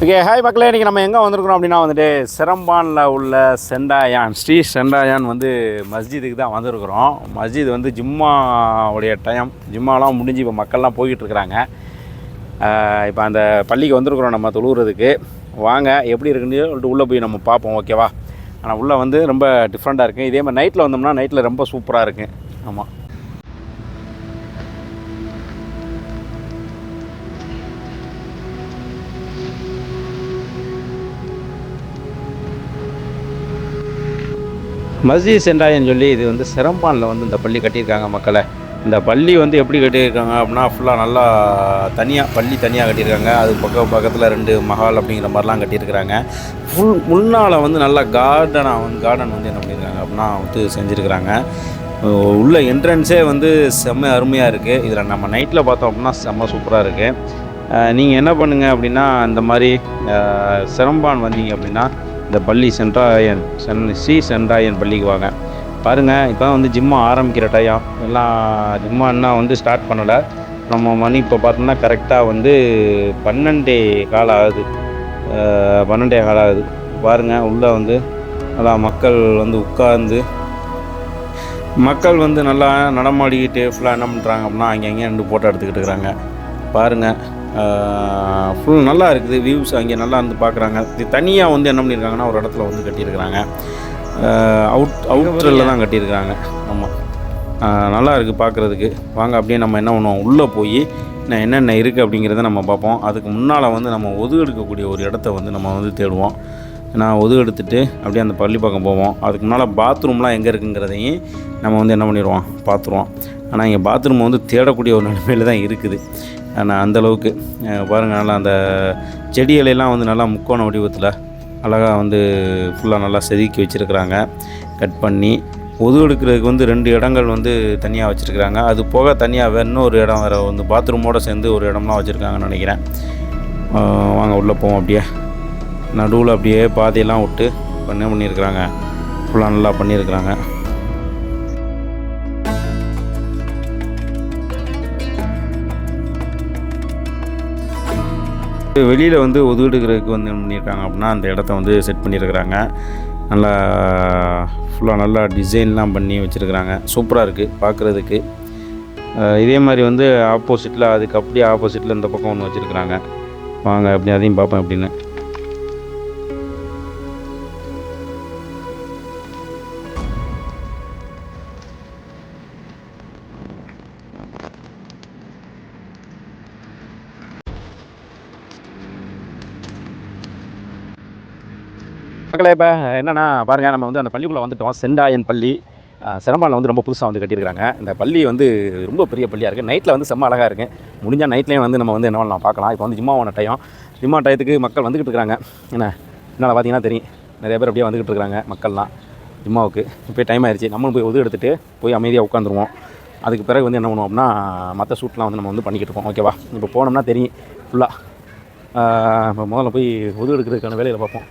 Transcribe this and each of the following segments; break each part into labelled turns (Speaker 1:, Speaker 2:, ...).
Speaker 1: Okay hi மக்களே இன்றைக்கி நம்ம எங்கே வந்திருக்கிறோம் அப்படின்னா வந்துட்டு சிரம்பானில் உள்ள செண்டாயான் ஸ்ரீ செண்டாயான் வந்து மஸ்ஜிதுக்கு தான் வந்திருக்கிறோம். மஸ்ஜித் வந்து ஜிம்மாவுடைய டைம் ஜிம்மாலாம் முடிஞ்சு இப்போ மக்கள்லாம் போய்கிட்டு இருக்கிறாங்க இப்போ அந்த பள்ளிக்கு வந்திருக்கிறோம் நம்ம தொழுகிறதுக்கு வாங்க எப்படி இருக்குன்னு சொல்லிட்டு உள்ளே போய் நம்ம பார்ப்போம் ஓகேவா ஆனால் உள்ளே வந்து ரொம்ப டிஃப்ரெண்ட்டாக இருக்குது இதே மாதிரி நைட்டில் வந்தோம்னா நைட்டில் ரொம்ப சூப்பராக இருக்குது ஆமாம் மஸ்ஜித் சென்றாயன்னு சொல்லி இது வந்து சிரம்பானில் வந்து இந்த பள்ளி கட்டியிருக்காங்க மக்களை. இந்த பள்ளி வந்து எப்படி கட்டியிருக்காங்க அப்படின்னா ஃபுல்லாக நல்லா தனியாக பள்ளி தனியாக கட்டியிருக்காங்க. அது பக்கம் பக்கத்தில் ரெண்டு மஹால் அப்படிங்கிற மாதிரிலாம் கட்டியிருக்கிறாங்க. ஃபுல் முன்னால் வந்து நல்லா கார்டனாக வந்து கார்டன் வந்து என்ன பண்ணியிருக்காங்க அப்படின்னா வந்து செஞ்சுருக்கிறாங்க. உள்ள என்ட்ரன்ஸே வந்து செம்ம அருமையாக இருக்குது இதில் நம்ம நைட்டில் பார்த்தோம் அப்படின்னா செம்ம சூப்பராக இருக்குது நீங்கள் என்ன பண்ணுங்கள் அப்படின்னா இந்த மாதிரி சிரம்பான் வந்தீங்க அப்படின்னா இந்த பள்ளி சென்ட்ராயன் சென் சி சென்ட்ராயன் பள்ளிக்கு வாங்க. பாருங்கள் இப்போ வந்து ஜிம்மு ஆரம்பிக்கிற டைம் எல்லாம் ஜிம்மா இன்னும் வந்து ஸ்டார்ட் பண்ணலை. நம்ம மணி இப்போ பார்த்தோம்னா கரெக்டாக வந்து பன்னெண்டே காலம் ஆகுது. பன்னெண்டே காலம் ஆகுது. பாருங்கள் உள்ளே வந்து நல்லா மக்கள் வந்து உட்கார்ந்து மக்கள் வந்து நல்லா நடமாடிக்கிட்டு ஃபுல்லாக என்ன பண்ணுறாங்க அப்படின்னா அங்கே ரெண்டு ஃபோட்டோ எடுத்துக்கிட்டு இருக்கிறாங்க. பாருங்கள் ஃபுல் நல்லா இருக்குது வியூஸ் அங்கே நல்லா இருந்து பார்க்குறாங்க இது தனியாக வந்து என்ன பண்ணியிருக்காங்கன்னா ஒரு இடத்துல வந்து கட்டியிருக்கிறாங்க. அவுட் அவுட்டரில் தான் கட்டியிருக்கிறாங்க. ஆமாம் நல்லா இருக்குது பார்க்குறதுக்கு வாங்க அப்படியே நம்ம என்ன பண்ணுவோம் உள்ளே போய் நான் என்னென்ன இருக்குது அப்படிங்கிறத நம்ம பார்ப்போம். அதுக்கு முன்னால் வந்து நம்ம ஒது எடுக்கக்கூடிய ஒரு இடத்த வந்து நம்ம வந்து தேடுவோம். நான் ஒது எடுத்துட்டு அப்படியே அந்த பள்ளி பக்கம் போவோம். அதுக்கு முன்னால் பாத்ரூம்லாம் எங்கே இருக்குங்கிறதையும் நம்ம வந்து என்ன பண்ணிடுவோம் பார்த்துருவோம். ஆனால் இங்கே பாத்ரூம் வந்து தேடக்கூடிய ஒரு நிலைமையில் தான் இருக்குது. ஆனால் அந்தளவுக்கு பாருங்கள் நல்லா அந்த செடிகளெல்லாம் வந்து நல்லா முக்கோண வடிவத்தில் அழகாக வந்து ஃபுல்லாக நல்லா செதுக்கி வச்சுருக்குறாங்க. கட் பண்ணி ஒது எடுக்கிறதுக்கு வந்து ரெண்டு இடங்கள் வந்து தனியாக வச்சுருக்குறாங்க. அது போக தனியாக வேறு இன்னொரு இடம் வேறு வந்து பாத்ரூமோடு சேர்ந்து ஒரு இடம்லாம் வச்சுருக்காங்கன்னு நினைக்கிறேன். வாங்க உள்ளே போவோம் அப்படியே. நடுவில் அப்படியே பாதையெல்லாம் விட்டு பண்ண பண்ணியிருக்கிறாங்க ஃபுல்லாக நல்லா பண்ணியிருக்கிறாங்க வெளியில் வந்து ஒதுக்கிடுக்கிறதுக்கு வந்து என்ன பண்ணியிருக்காங்க அப்படின்னா அந்த இடத்த வந்து செட் பண்ணியிருக்கிறாங்க நல்லா ஃபுல்லாக நல்லா டிசைன்லாம் பண்ணி வச்சுருக்கிறாங்க. சூப்பராக இருக்குது பார்க்குறதுக்கு இதே மாதிரி வந்து ஆப்போசிட்டில் அதுக்கு அப்படியே ஆப்போசிட்டில் இந்த பக்கம் ஒன்று வச்சுருக்கிறாங்க. வாங்க அப்படி அதையும் பார்ப்பேன் அப்படின்னு மக்களே இப்போ என்னென்னா பாருங்கள் நம்ம வந்து அந்த பள்ளிக்குள்ளே வந்துட்டோம். செண்டாயன் பள்ளி. சிரம்பானில் வந்து ரொம்ப புதுசாக வந்து கட்டியிருக்காங்க. இந்த பள்ளி வந்து ரொம்ப பெரிய பள்ளியாக இருக்குது நைட்டில் வந்து செம்ம அழகாக இருக்குது முடிஞ்சால் நைட்லேயும் வந்து நம்ம வந்து என்ன பண்ணலாம் பார்க்கலாம். இப்போ வந்து ஜிம்மாவான டைம் ஜிம்மா டயத்துக்கு மக்கள் வந்துக்கிட்டு இருக்கிறாங்க என்ன? என்னால் பார்த்தீங்கன்னா தெரியும். நிறைய பேர் அப்படியே வந்துக்கிட்டு இருக்கிறாங்க மக்கள்லாம். ஜிம்மாவுக்கு. இப்போ டைம் ஆயிடுச்சு நம்மளும் போய் உதவி எடுத்துகிட்டு போய் அமைதியாக உட்காந்துருவோம். அதுக்கு பிறகு வந்து என்ன பண்ணுவோம் அப்படின்னா மற்ற ஷூட்லாம் வந்து நம்ம வந்து பண்ணிக்கிட்டு இருக்கோம். ஓகேவா? இப்போ போனோம்னா தெரியும். ஃபுல்லாக இப்போ முதல்ல போய் உதவி எடுக்கிறதுக்கான வேலையில் பார்ப்போம்.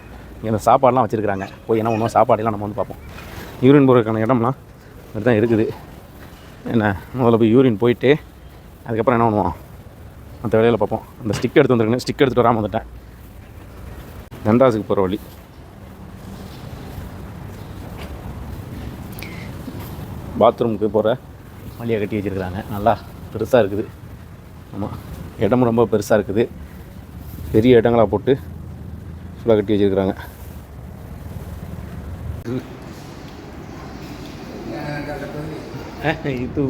Speaker 1: இந்த சாப்பாடெலாம் வச்சுருக்காங்க போய் என்ன பண்ணுவோம்? சாப்பாடெல்லாம் நம்ம வந்து பார்ப்போம். யூரின் போகிறதுக்கான இடம்லாம் இப்படி தான் இருக்குது. என்ன? முதல்ல போய் யூரின் போயிட்டு அதுக்கப்புறம் என்ன பண்ணுவோம்? மற்ற வேலையில் பார்ப்போம். அந்த ஸ்டிக் எடுத்து வந்துருக்கேன். ஸ்டிக் எடுத்துகிட்டு வராமல் வந்துட்டேன். தண்டாசுக்கு போகிற வழி. பாத்ரூமுக்கு போகிற வழியை கட்டி வச்சுருக்குறாங்க. நல்லா பெருசாக இருக்குது. ஆமாம் இடமும் ரொம்ப பெருசாக இருக்குது. பெரிய இடங்களாக போட்டு ஃபுல்லாக கட்டி வச்சுருக்குறாங்க itu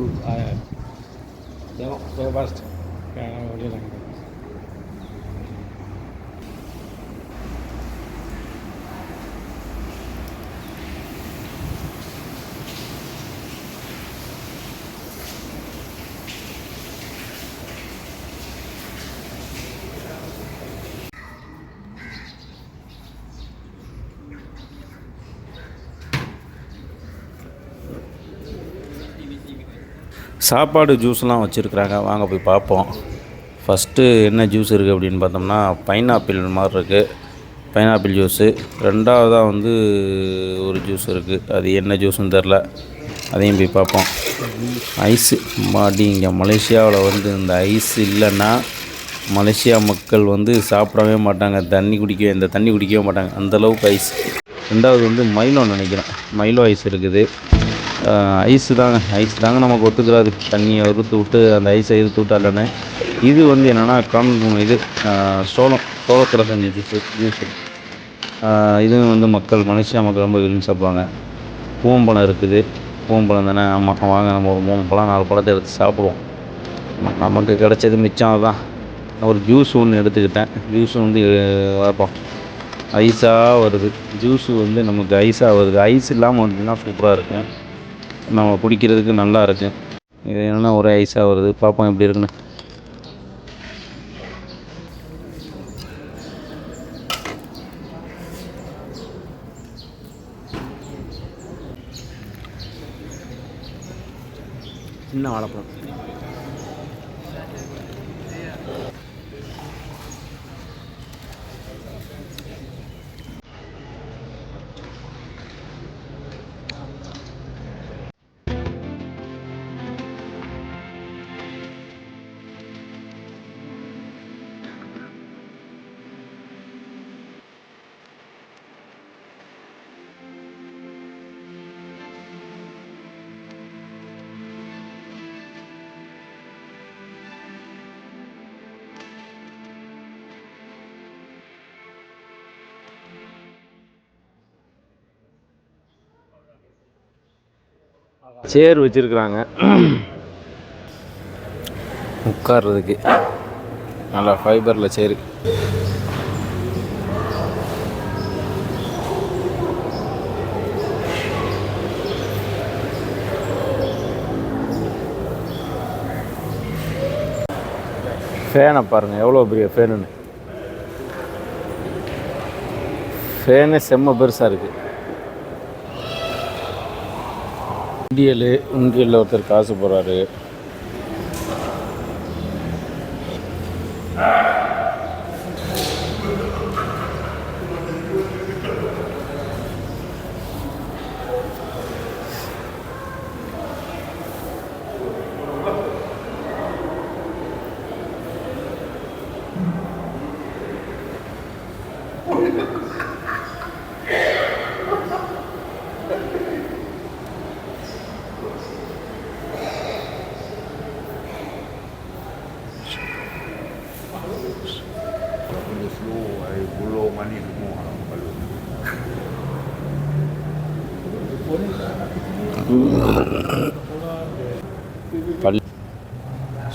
Speaker 1: சாப்பாடு ஜூஸ்லாம் வச்சுருக்குறாங்க. வாங்க போய் பார்ப்போம். ஃபஸ்ட்டு என்ன ஜூஸ் இருக்குது அப்படின்னு பார்த்தோம்னா பைனாப்பிள் மாதிரி இருக்குது பைனாப்பிள் ஜூஸு. ரெண்டாவதாக வந்து ஒரு ஜூஸ் இருக்குது அது என்ன ஜூஸ்னு தெரில. அதையும் போய் பார்ப்போம். ஐஸு. மாடி இங்கே மலேசியாவில் வந்து இந்த ஐஸ் இல்லைன்னா மலேசியா மக்கள் வந்து சாப்பிடவே மாட்டாங்க. தண்ணி குடிக்கவே இந்த தண்ணி குடிக்கவே மாட்டாங்க. அந்த அளவுக்கு ஐஸ். ரெண்டாவது வந்து மைலோ நினைக்கிறேன். மைலோ ஐஸ் இருக்குது. ஐஸு தாங்க. ஐஸ் தாங்க நமக்கு ஒத்துக்கிறாது தண்ணியை உறுத்து விட்டு அந்த ஐஸை இழுத்து விட்டாலன்னு இது வந்து என்னென்னா கம் இது சோளம். சோளத்தில் செஞ்ச ஜூஸ் ஜூஸு இதுவும் வந்து மக்கள் மலேசியா மக்கள் ரொம்ப விரும்பி சாப்பிடுவாங்க. பூம்பழம் இருக்குது. பூம்பழம் தானே ஆமாம் வாங்க நம்ம ஒரு மூணு பழம் நாலு பழத்தை எடுத்து சாப்பிடுவோம். நமக்கு கிடைச்சது மிச்சம் அதுதான். ஒரு ஜூஸ் ஒன்று எடுத்துக்கிட்டேன். ஜூஸ் வந்து பார்ப்போம் ஐஸாக வருது. ஜூஸு வந்து நமக்கு ஐஸாக வருது. ஐஸ் இல்லாமல் வந்துன்னா சூப்பராக இருக்கும்? நம்ம குடிக்கிறதுக்கு நல்லா இருக்கும் இது என்னென்னா ஒரே ஐஸாக வருது. பார்ப்போம் எப்படி இருக்குன்னு. சின்ன வாழைப்பழம். சேர் வச்சுருக்குறாங்க. உட்கார்றதுக்கு. நல்லா ஃபைபரில் சேரு. ஃபேனை பாருங்கள் எவ்வளோ பெரிய ஃபேனுன்னு ஃபேனு செம்ம பெருசாக இருக்குது உண்டியல் உண்டியலில் ஒருத்தர் காசு போடுறாரு பள்ளி.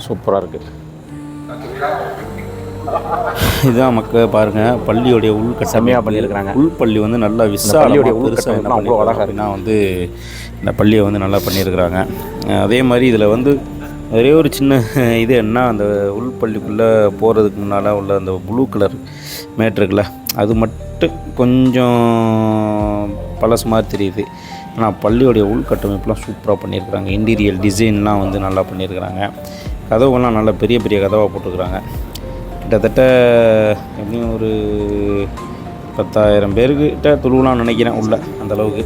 Speaker 1: சூப்பராக இருக்குது இதுதான் மக்கள் பாருங்கள் பள்ளியோடைய உள்கட்ட
Speaker 2: செம்மையா பண்ணியிருக்கிறாங்க.
Speaker 1: உள்பள்ளி வந்து நல்லா பெருசா
Speaker 2: உள்கட்டமைப்பு அவ்வளோ அழகா
Speaker 1: பண்ணியிருக்காங்க அப்படின்னா வந்து இந்த பள்ளியை வந்து நல்லா பண்ணியிருக்கிறாங்க. அதே மாதிரி இதில் வந்து ஒரே ஒரு சின்ன இது என்ன அந்த உள்பள்ளிக்குள்ளே போகிறதுக்கு முன்னால் உள்ள அந்த ப்ளூ கலர் மேட் இருக்குல்ல அது மட்டும் கொஞ்சம் பழசு மாதிரி தெரியுது. ஆனால் பள்ளியோடைய உள்கட்டமைப்புலாம் சூப்பராக பண்ணியிருக்கிறாங்க. இன்டீரியல் டிசைன்லாம் வந்து நல்லா பண்ணியிருக்கிறாங்க. கதவுகள்லாம் நல்லா பெரிய பெரிய கதவாக போட்டிருக்கிறாங்க. கிட்டத்தட்ட எப்படியும் ஒரு பத்தாயிரம் பேருக்கிட்ட துழுவலாம்னு நினைக்கிறேன் உள்ள அந்தளவுக்கு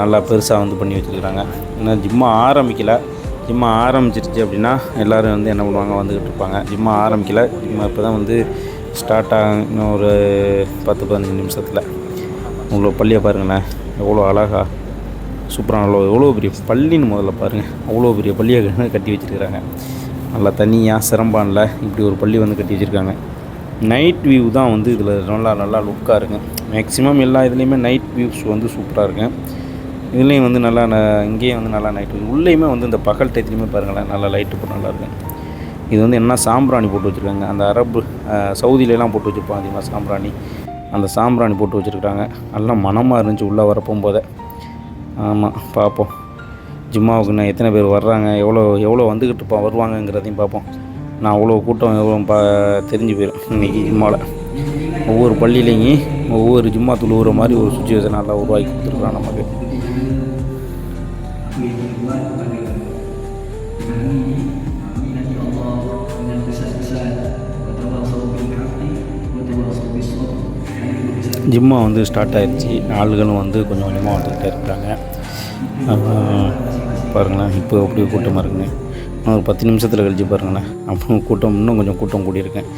Speaker 1: நல்லா பெருசாக வந்து பண்ணி வச்சுருக்குறாங்க. இன்னும் ஜிம்மை ஆரம்பிக்கல. ஜிம்மை ஆரம்பிச்சிருச்சு அப்படின்னா எல்லோரும் வந்து என்ன பண்ணுவாங்க? வந்துக்கிட்டு இருப்பாங்க. ஜிம்மை ஆரம்பிக்கல. ஜிம்மை இப்போ தான் வந்து ஸ்டார்ட் ஆகும் இன்னும் ஒரு பத்து பதினஞ்சு நிமிஷத்தில். உங்களோட பள்ளியை பாருங்களேன். எவ்வளோ அழகா சூப்பராக நல்லா எவ்வளோ பெரிய பள்ளின்னு முதல்ல பாருங்கள் அவ்வளோ பெரிய பள்ளியை கட்டி வச்சுருக்குறாங்க. நல்லா தனியாக சிரம்பானில் இப்படி ஒரு பள்ளி வந்து கட்டி வச்சுருக்காங்க. நைட் வியூ தான் வந்து இதில் நல்லா நல்லா லுக்காக இருக்கும் மேக்ஸிமம் எல்லா இதுலேயுமே நைட் வியூஸ் வந்து சூப்பராக இருக்கும் இதுலேயும் வந்து நல்லா ந- இங்கேயும் வந்து நல்லா நைட் வியூ உள்ளேயுமே வந்து இந்த பகல் டைத்துலையுமே பாருங்களேன் நல்லா லைட்டு போட்டு நல்லா இருக்கும் இது வந்து என்ன சாம்பிராணி போட்டு வச்சுருக்காங்க. அந்த அரபு சவுதியிலலாம் போட்டு வச்சுருப்பாங்க அதிகமாக சாம்பிராணி? அந்த சாம்பிராணி போட்டு வச்சுருக்காங்க நல்லா மனமாக இருந்துச்சு உள்ளே வர போகும்போதே. ஆமாம் பார்ப்போம். ஜிம்மாவுக்கு நான் எத்தனை பேர் வர்றாங்க எவ்வளோ எவ்வளோ வந்துக்கிட்டு இப்போ வருவாங்கங்கிறதையும் பார்ப்போம். நான் அவ்வளோ கூட்டம் எவ்வளோ பா தெரிஞ்சு போயிடும். இன்றைக்கி ஜிம்மாவில் ஒவ்வொரு பள்ளியிலையும் ஒவ்வொரு ஜிம்மா துழுவுற மாதிரி ஒரு சுச்சுவேஷன் நல்லா உருவாக்கி கொடுத்துருக்குறான் நமக்கு. ஜிம்மா வந்து ஸ்டார்ட் ஆயிடுச்சு ஆளுகளும் வந்து கொஞ்சம் கொஞ்சமாக வந்துக்கிட்டே இருக்கிறாங்க. பாருங்களேன் இப்போ அப்படியே கூட்டமாக இருக்குங்க. ஒரு பத்து நிமிஷத்தில் கழிச்சு பாருங்களேன். அப்புறம் கூட்டம் இன்னும் கொஞ்சம் கூட்டம் கூடியிருக்கேன்.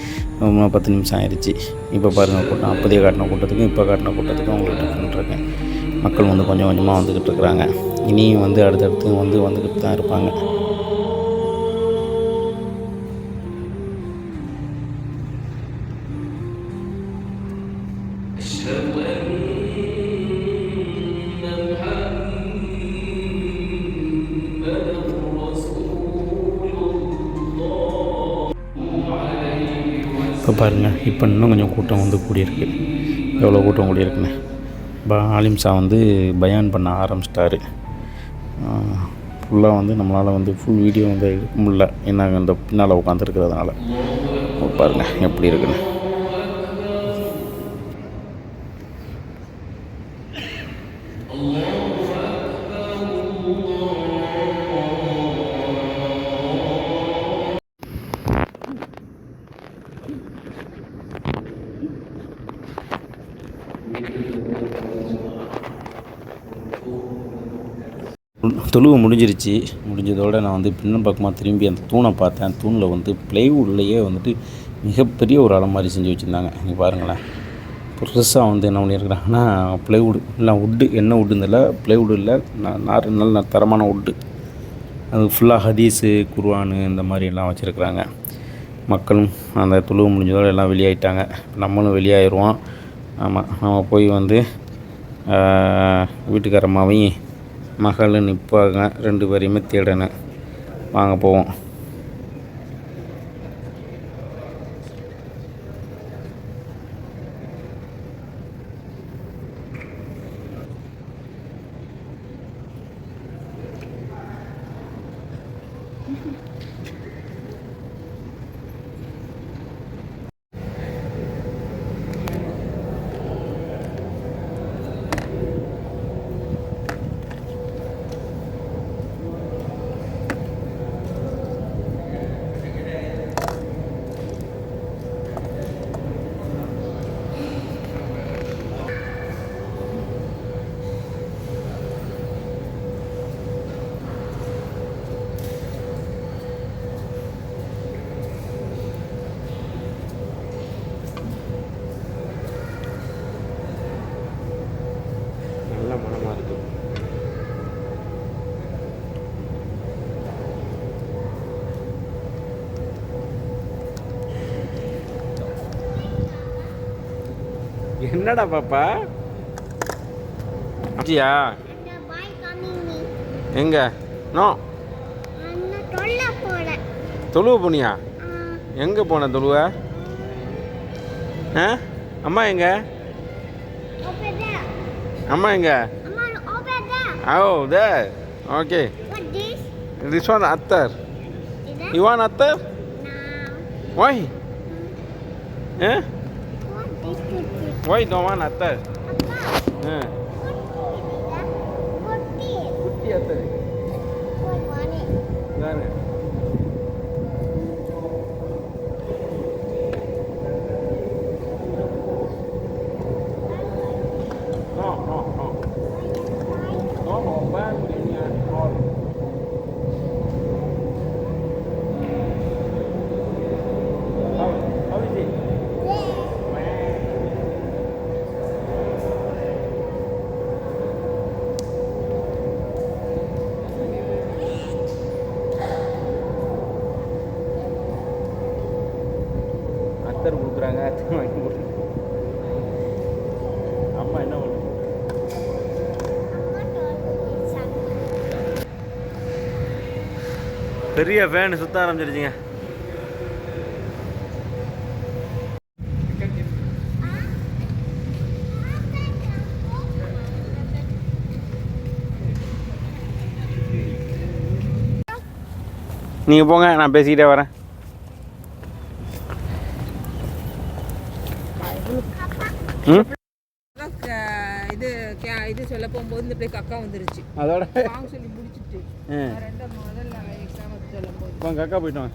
Speaker 1: இன்னும் பத்து நிமிஷம் ஆயிடுச்சு இப்போ பாருங்கள் கூட்டம் அப்போதைய காட்டின கூட்டத்துக்கும் இப்போ காட்டின கூட்டத்துக்கும் உங்களுக்கு டிஃப்ரெண்ட் மக்கள் வந்து கொஞ்சம் கொஞ்சமாக வந்துக்கிட்டு இருக்கிறாங்க. இனியும் வந்து அடுத்தடுத்து வந்து வந்துக்கிட்டு தான் இருப்பாங்க. இப்போ இன்னும் கொஞ்சம் கூட்டம் வந்து கூடியிருக்கு. எவ்வளோ கூட்டம் கூடியிருக்குன்னு. இப்போ ஆலிம்சா வந்து பயான் பண்ண ஆரம்பிச்சிட்டாரு. ஃபுல்லாக வந்து நம்மளால் வந்து ஃபுல் வீடியோ வந்து எடுக்க முடியல. என்ன இந்த பின்னால் உட்காந்துருக்கிறதுனால பாருங்கள் எப்படி இருக்குன்னு. தொழுவு முடிஞ்சிருச்சு. முடிஞ்சதோட நான் வந்து பின்னம் பக்கமாக திரும்பி அந்த தூணை பார்த்தேன். தூணில் வந்து பிளைவுட்லேயே வந்துட்டு மிகப்பெரிய ஒரு அலமாரி செஞ்சு வச்சுருந்தாங்க. நீங்கள் பாருங்களேன். பெருசாக வந்து என்ன பண்ணியிருக்கிறாங்கன்னா ப்ளைவுட் இல்லை வுட்டு என்ன வுட்டுன்னு இல்லை ப்ளைவுட் இல்லை நார் நல்ல தரமான உட்டு அது ஃபுல்லாக ஹதீஸு குர்வானு இந்த மாதிரி எல்லாம் வச்சுருக்குறாங்க. மக்களும் அந்த தொழுவு முடிஞ்சதோட எல்லாம் வெளியாயிட்டாங்க. நம்மளும் வெளியாயிடுவோம் ஆமாம் நம்ம போய் வந்து வீட்டுக்காரம்மாவையும் மகளும் நிற்பாங்க. ரெண்டு பேரையுமே தேடணும். வாங்க போவோம் நல்ல மனமாக இருக்குது என்னடா பாப்பா?
Speaker 2: காமிங்க
Speaker 1: எங்க? நோ. தொழுவ போனியா? எங்கே போன தொழுவ? ஆ? அம்மா எங்க? அம்மா எங்க? ஓ தே ஓகே திஸ் ஒன் அத்தர்
Speaker 2: இது
Speaker 1: யூ வான் அத்தர் why ah Why you don't want atar? Atar. Yeah. பெரிய ஃபேன் சுத்த ஆரம்பிச்சிருச்சுங்க. நீங்கள் போங்க நான் பேசிக்கிட்டே வரேன்.
Speaker 3: இது இது சொல்ல போகும்போது இந்த பிள்ளைக்கு அக்கா வந்துருச்சு.
Speaker 1: அதோட.
Speaker 3: சொல்லி முடிச்சிட்டு
Speaker 1: ஆ
Speaker 3: ரெண்டு முதல்ல எக்ஸாம்
Speaker 1: இப்போ அக்கா போயிட்டு வாங்க.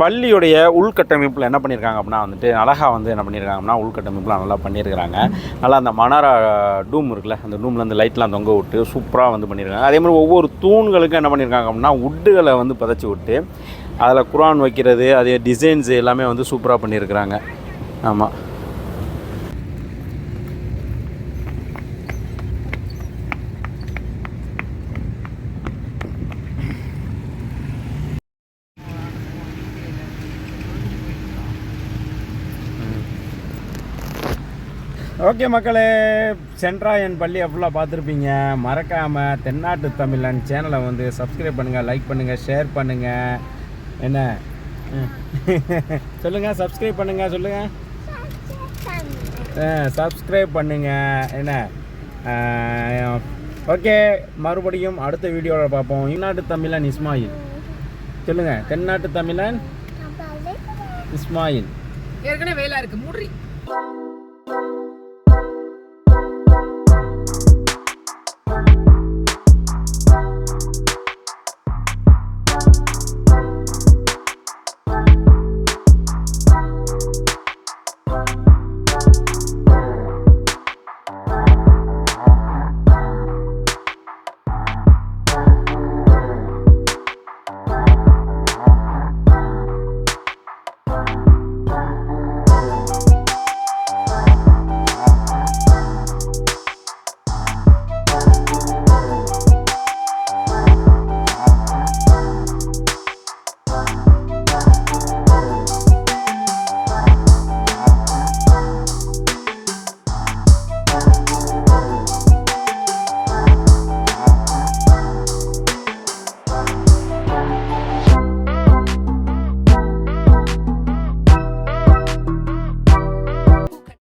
Speaker 1: பள்ளியுடைய உள்கட்டமைப்பில் என்ன பண்ணியிருக்காங்க அப்படின்னா வந்துட்டு அழகாக வந்து என்ன பண்ணியிருக்காங்க அப்படின்னா உள்கட்டமைப்புலாம் நல்லா பண்ணியிருக்கிறாங்க நல்லா அந்த மணாரா டூம் இருக்குல்ல அந்த டூமில் அந்த லைட்லாம் தொங்க விட்டு சூப்பராக வந்து பண்ணியிருக்காங்க அதே மாதிரி ஒவ்வொரு தூண்களுக்கும் என்ன பண்ணியிருக்காங்க அப்படின்னா உட்டுகளை வந்து பதைச்சி விட்டு அதில் குரான் வைக்கிறது அதே டிசைன்ஸ் எல்லாமே வந்து சூப்பராக பண்ணியிருக்கிறாங்க ஆமாம் ஓகே மக்களே சென்ட்ராயன் பள்ளியை ஃபுல்லாக பார்த்துருப்பீங்க? மறக்காமல் தென்னாட்டு தமிழன் சேனலை வந்து சப்ஸ்கிரைப் பண்ணுங்கள் லைக் பண்ணுங்கள் ஷேர் பண்ணுங்கள் என்ன? சொல்லுங்கள் சப்ஸ்கிரைப் பண்ணுங்கள் சொல்லுங்கள் சப்ஸ்கிரைப் பண்ணுங்கள் என்ன? ஓகே மறுபடியும் அடுத்த வீடியோவில் பார்ப்போம். இந்நாட்டு தமிழன் இஸ்மாயில். சொல்லுங்கள் தென்னாட்டு தமிழன் இஸ்மாயில்.
Speaker 3: ஏற்கனவே வேலை இருக்கு மூடி